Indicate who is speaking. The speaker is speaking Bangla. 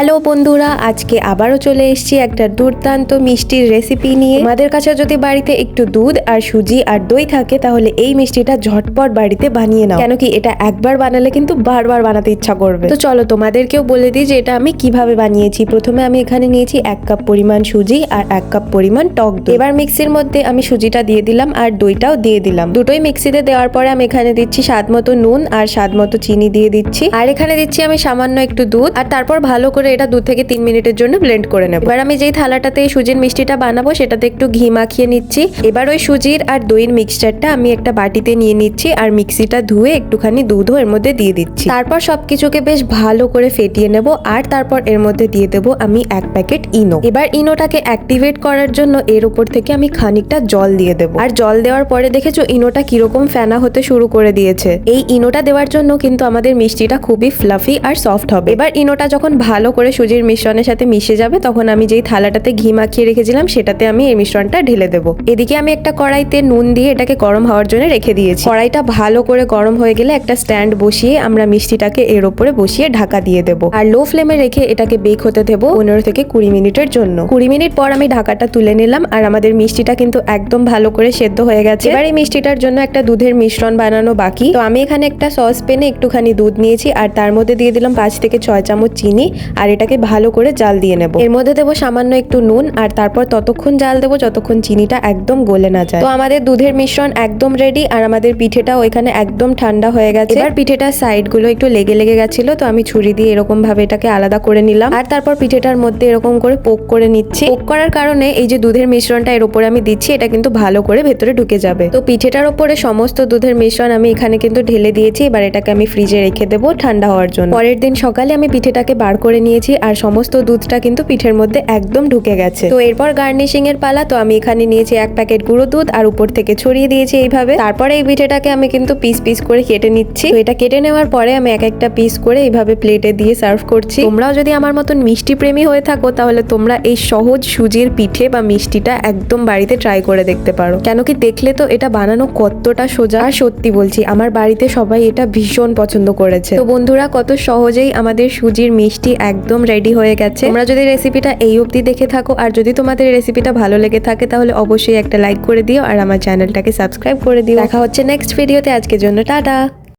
Speaker 1: al বন্ধুরা, আজকে আবারও চলে এসেছি একটা দুর্দান্ত মিষ্টির রেসিপি নিয়ে। আমাদের কাছে যদি বাড়িতে একটু দুধ আর সুজি আর দই থাকে, তাহলে এই মিষ্টিটা ঝটপট বাড়িতে বানিয়ে নাও। কেন কি এটা একবার বানালে কিন্তু বারবার বানাতে ইচ্ছা করবে। তো চলো তোমাদেরকেও বলে দিই যে এটা আমি কীভাবে বানিয়েছি। প্রথমে আমি এখানে নিয়েছি এক কাপ পরিমাণ সুজি আর এক কাপ পরিমাণ টক দই। এবার মিক্সির মধ্যে আমি সুজিটা দিয়ে দিলাম আর দইটাও দিয়ে দিলাম। দুটোই মিক্সিতে দেওয়ার পরে আমি এখানে দিচ্ছি স্বাদ মতো নুন আর স্বাদ মতো চিনি দিয়ে দিচ্ছি। আর এখানে দিচ্ছি আমি সামান্য একটু দুধ। আর তারপর ভালো করে এটা দু থেকে তিন মিনিটের জন্য ব্লেন্ড করে নেব। এবার আমি যেই থালাটাতে সুজির মিষ্টিটা বানাবো, সেটাতে একটু ঘি মাখিয়ে নিচ্ছি। এবার ওই সুজির আর দইয়ের মিক্সচারটা আমি একটা বাটিতে নিয়ে নিচ্ছি আর মিক্সিটা ধুয়ে একটুখানি দুধও এর মধ্যে দিয়ে দিচ্ছি। তারপর সবকিছুকে বেশ ভালো করে ফেটিয়ে নেব আর তারপর এর মধ্যে দিয়ে দেব আমি এক প্যাকেট ইনো। এবার ইনোটাকে অ্যাক্টিভেট করার জন্য এর উপর থেকে আমি খানিকটা জল দিয়ে দেবো। আর জল দেওয়ার পরে দেখেছ ইনোটা কীরকম ফেনা হতে শুরু করে দিয়েছে। এই ইনোটা দেওয়ার জন্য কিন্তু আমাদের মিষ্টিটা খুবই ফ্লাফি আর সফট হবে। এবার ইনোটা যখন ভালো করে সুজির মিশ্রণের সাথে মিশে যাবে, তখন আমি যেই থালাটাতে ঘি মাখিয়ে রেখেছিলাম, সেটাতে আমি এই মিশ্রণটা ঢেলে দেবো। এদিকে আমি একটা কড়াইতে নুন দিয়ে এটাকে গরম হওয়ার জন্য রেখে দিয়েছি। কড়াইটা ভালো করে গরম হয়ে গেলে একটা স্ট্যান্ড বসিয়ে আমরা মিষ্টিটাকে এর উপরে বসিয়ে ঢাকা দিয়ে দেবো। আর লো ফ্লেমে রেখে এটাকে বেক হতে দেবো পনেরো থেকে কুড়ি মিনিটের জন্য। কুড়ি মিনিট পর আমি ঢাকাটা তুলে নিলাম, আর আমাদের মিষ্টিটা কিন্তু একদম ভালো করে সেদ্ধ হয়ে গেছে। এবার এই মিষ্টিটার জন্য একটা দুধের মিশ্রণ বানানো বাকি। তো আমি এখানে একটা সস পেনে একটুখানি দুধ নিয়েছি, আর তার মধ্যে দিয়ে দিলাম পাঁচ থেকে ছয় চামচ চিনি, আর এটাকে ভালো করে জাল দিয়ে নেব। এর মধ্যে দেবো সামান্য একটু নুন আর তারপর ততক্ষণ জাল দেবো যতক্ষণ চিনিটা একদম গলে না যায়। তো আমাদের দুধের মিশ্রণ একদম রেডি আর আমাদের পিঠেটাও এখানে একদম ঠান্ডা হয়ে গেছে। এবার পিঠেটার সাইডগুলো একটু লেগে লেগে গেছিল, তো আমি ছুরি দিয়ে এরকম ভাবে এটাকে আলাদা করে নিলাম। আর তারপর পিঠেটার মধ্যে এরকম করে পোক করে নিচ্ছি। পোক করার কারণে এই যে দুধের মিশ্রণটা এর উপরে আমি দিচ্ছি, এটা কিন্তু ভালো করে ভেতরে ঢুকে যাবে। তো পিঠেটার উপরে সমস্ত দুধের মিশ্রণ আমি এখানে কিন্তু ঢেলে দিয়েছি। এবার এটাকে আমি ফ্রিজে রেখে দেবো ঠান্ডা হওয়ার জন্য। পরের দিন সকালে আমি পিঠেটাকে বার করে নিয়েছি। আর সমস্ত দুধটা কিন্তু পিঠের মধ্যে একদম ঢুকে গেছে। তো এরপর গার্নিশিং এর পালা, তো আমি এখানে নিয়েছি এক প্যাকেট গুঁড়ো দুধ আর উপর থেকে ছড়িয়ে দিয়েছি এইভাবে। তারপরে এই পিঠেটাকে আমি কিন্তু পিস পিস করে কেটে নিচ্ছি। তো এটা কেটে নেওয়ার পরে আমি এক একটা পিস করে এইভাবে প্লেটে দিয়ে সার্ভ করছি। তোমরাও যদি আমার মতন মিষ্টি প্রেমী হয়ে থাকো, তাহলে তোমরা এই সহজ সুজির পিঠে বা মিষ্টিটা একদম বাড়িতে ট্রাই করে দেখতে পারো। কেন কি দেখলে তো এটা বানানো কতটা সোজা। আর সত্যি বলছি, আমার বাড়িতে সবাই এটা ভীষণ পছন্দ করেছে। তো বন্ধুরা, কত সহজেই আমাদের সুজির মিষ্টি একদম রেডি হয়ে গেছে। তোমরা যদি রেসিপিটা এই অবধি দেখে থাকো, আর যদি তোমাদের রেসিপিটা ভালো লেগে থাকে, তাহলে অবশ্যই একটা লাইক করে দিও, আর আমার চ্যানেলটাকে সাবস্ক্রাইব করে দিও। দেখা হচ্ছে নেক্সট ভিডিওতে আজকের জন্য টাটা।